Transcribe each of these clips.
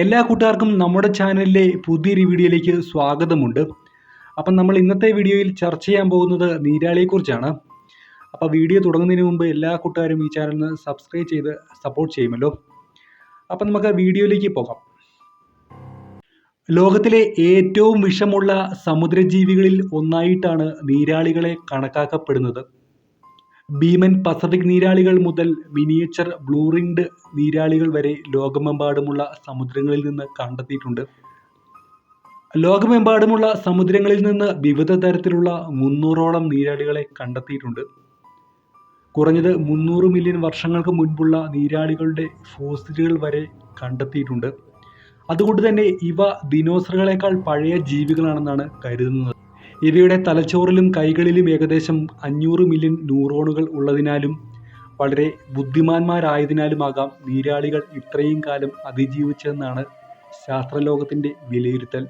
എല്ലാ കൂട്ടുകാർക്കും നമ്മുടെ ചാനലിലെ പുതിയൊരു വീഡിയോയിലേക്ക് സ്വാഗതമുണ്ട്. അപ്പം നമ്മൾ ഇന്നത്തെ വീഡിയോയിൽ ചർച്ച ചെയ്യാൻ പോകുന്നത് നീരാളിയെക്കുറിച്ചാണ്. അപ്പോൾ വീഡിയോ തുടങ്ങുന്നതിന് മുമ്പ് എല്ലാ കൂട്ടുകാരും ഈ ചാനലിന് സബ്സ്ക്രൈബ് ചെയ്ത് സപ്പോർട്ട് ചെയ്യുമല്ലോ. അപ്പം നമുക്ക് വീഡിയോയിലേക്ക് പോകാം. ലോകത്തിലെ ഏറ്റവും വിഷമുള്ള സമുദ്രജീവികളിൽ ഒന്നായിട്ടാണ് നീരാളികളെ കണക്കാക്കപ്പെടുന്നത്. ഭീമൻ പസഫിക് നീരാളികൾ മുതൽ മിനിയേച്ചർ ബ്ലൂ റിംഗ്ഡ് നീരാളികൾ വരെ ലോകമെമ്പാടുമുള്ള സമുദ്രങ്ങളിൽ നിന്ന് കണ്ടെത്തിയിട്ടുണ്ട്. ലോകമെമ്പാടുമുള്ള സമുദ്രങ്ങളിൽ നിന്ന് വിവിധ തരത്തിലുള്ള മുന്നൂറോളം നീരാളികളെ കണ്ടെത്തിയിട്ടുണ്ട്. കുറഞ്ഞത് മുന്നൂറ് മില്യൺ വർഷങ്ങൾക്ക് മുൻപുള്ള നീരാളികളുടെ ഫോസിലുകൾ വരെ കണ്ടെത്തിയിട്ടുണ്ട്. അതുകൊണ്ട് തന്നെ ഇവ ദിനോസറുകളെക്കാൾ പഴയ ജീവികളാണെന്നാണ് കരുതുന്നത്. ഇവയുടെ തലച്ചോറിലും കൈകളിലും ഏകദേശം അഞ്ഞൂറ് മില്യൺ ന്യൂറോണുകൾ ഉള്ളതിനാലും വളരെ ബുദ്ധിമാന്മാരായതിനാലുമാകാം നീരാളികൾ ഇത്രയും കാലം അതിജീവിച്ചതെന്നാണ് ശാസ്ത്രലോകത്തിന്റെ വിലയിരുത്തൽ.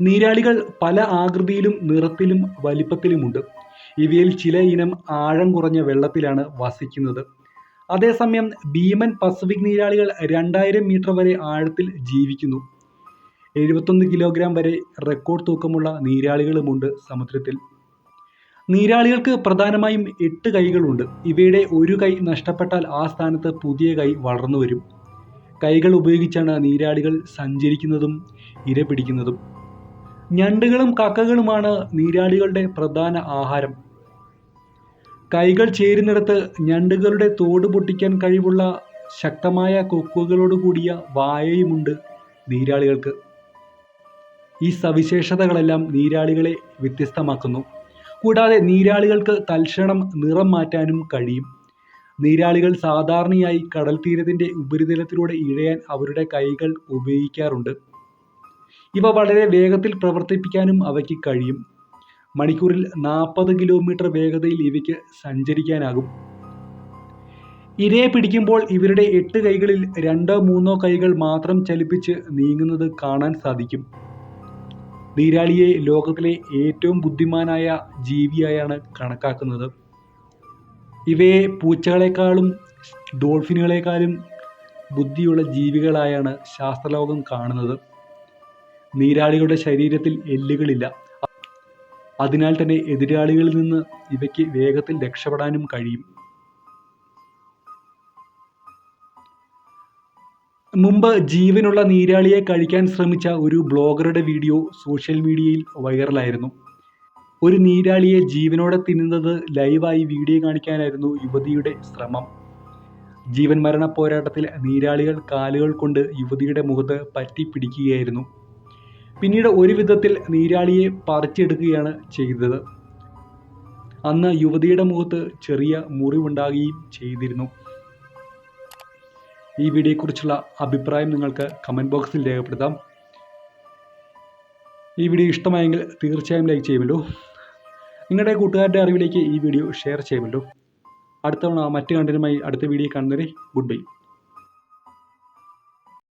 നീരാളികൾ പല ആകൃതിയിലും നിറത്തിലും വലിപ്പത്തിലുമുണ്ട്. ഇവയിൽ ചില ഇനം ആഴം കുറഞ്ഞ വെള്ളത്തിലാണ് വസിക്കുന്നത്. അതേസമയം ഭീമൻ പസഫിക് നീരാളികൾ രണ്ടായിരം മീറ്റർ വരെ ആഴത്തിൽ ജീവിക്കുന്നു. എഴുപത്തൊന്ന് കിലോഗ്രാം വരെ റെക്കോർഡ് തൂക്കമുള്ള നീരാളികളുമുണ്ട് സമുദ്രത്തിൽ. നീരാളികൾക്ക് പ്രധാനമായും എട്ട് കൈകളുണ്ട്. ഇവയുടെ ഒരു കൈ നഷ്ടപ്പെട്ടാൽ ആ സ്ഥാനത്ത് പുതിയ കൈ വളർന്നു വരും. കൈകൾ ഉപയോഗിച്ചാണ് നീരാളികൾ സഞ്ചരിക്കുന്നതും ഇര പിടിക്കുന്നതും ഞണ്ടുകളും കക്കകളുമാണ് നീരാളികളുടെ പ്രധാന ആഹാരം. കൈകൾ ചേരുന്നിടത്ത് ഞണ്ടുകളുടെ തോട് പൊട്ടിക്കാൻ കഴിവുള്ള ശക്തമായ കൊക്കുകളോട് കൂടിയ വായയുമുണ്ട് നീരാളികൾക്ക്. ഈ സവിശേഷതകളെല്ലാം നീരാളികളെ വ്യത്യസ്തമാക്കുന്നു. കൂടാതെ നീരാളികൾക്ക് തൽക്ഷണം നിറം മാറ്റാനും കഴിയും. നീരാളികൾ സാധാരണയായി കടൽ തീരത്തിന്റെ ഉപരിതലത്തിലൂടെ ഇഴയാൻ അവരുടെ കൈകൾ ഉപയോഗിക്കാറുണ്ട്. ഇവ വളരെ വേഗത്തിൽ പ്രവർത്തിപ്പിക്കാനും അവയ്ക്ക് കഴിയും. മണിക്കൂറിൽ നാൽപ്പത് കിലോമീറ്റർ വേഗതയിൽ ഇവയ്ക്ക് സഞ്ചരിക്കാനാകും. ഇരയെ പിടിക്കുമ്പോൾ ഇവരുടെ എട്ട് കൈകളിൽ രണ്ടോ മൂന്നോ കൈകൾ മാത്രം ചലിപ്പിച്ച് നീങ്ങുന്നത് കാണാൻ സാധിക്കും. നീരാളിയെ ലോകത്തിലെ ഏറ്റവും ബുദ്ധിമാനായ ജീവിയായാണ് കണക്കാക്കുന്നത്. ഇവയെ പൂച്ചകളെക്കാളും ഡോൾഫിനുകളെക്കാളും ബുദ്ധിയുള്ള ജീവികളായാണ് ശാസ്ത്രലോകം കാണുന്നത്. നീരാളികളുടെ ശരീരത്തിൽ എല്ലുകളില്ല. അതിനാൽ തന്നെ എതിരാളികളിൽ നിന്ന് ഇവയ്ക്ക് വേഗത്തിൽ രക്ഷപ്പെടാനും കഴിയും. മുമ്പ് ജീവനുള്ള നീരാളിയെ കഴിക്കാൻ ശ്രമിച്ച ഒരു ബ്ലോഗറുടെ വീഡിയോ സോഷ്യൽ മീഡിയയിൽ വൈറലായിരുന്നു. ഒരു നീരാളിയെ ജീവനോടെ തിന്നുന്നത് ലൈവായി വീഡിയോ കാണിക്കാനായിരുന്നു യുവതിയുടെ ശ്രമം. ജീവൻ മരണ പോരാട്ടത്തിൽ നീരാളികൾ കാലുകൾ കൊണ്ട് യുവതിയുടെ മുഖത്ത് പറ്റി പിടിക്കുകയായിരുന്നു. പിന്നീട് ഒരു വിധത്തിൽ നീരാളിയെ പറിച്ചെടുക്കുകയാണ് ചെയ്തത്. അന്ന് യുവതിയുടെ മുഖത്ത് ചെറിയ മുറിവുണ്ടാകുകയും ചെയ്തിരുന്നു. ഈ വീഡിയോയെക്കുറിച്ചുള്ള അഭിപ്രായം നിങ്ങൾക്ക് കമന്റ് ബോക്സിൽ രേഖപ്പെടുത്താം. ഈ വീഡിയോ ഇഷ്ടമായെങ്കിൽ തീർച്ചയായും ലൈക്ക് ചെയ്യുമല്ലോ നിങ്ങളുടെ കൂട്ടുകാരുടെ അറിവിലേക്ക് ഈ വീഡിയോ ഷെയർ ചെയ്യുമല്ലോ അടുത്തവണ മറ്റു കണ്ടന്റുമായി അടുത്ത വീഡിയോ കാണുന്നവരെ ഗുഡ് ബൈ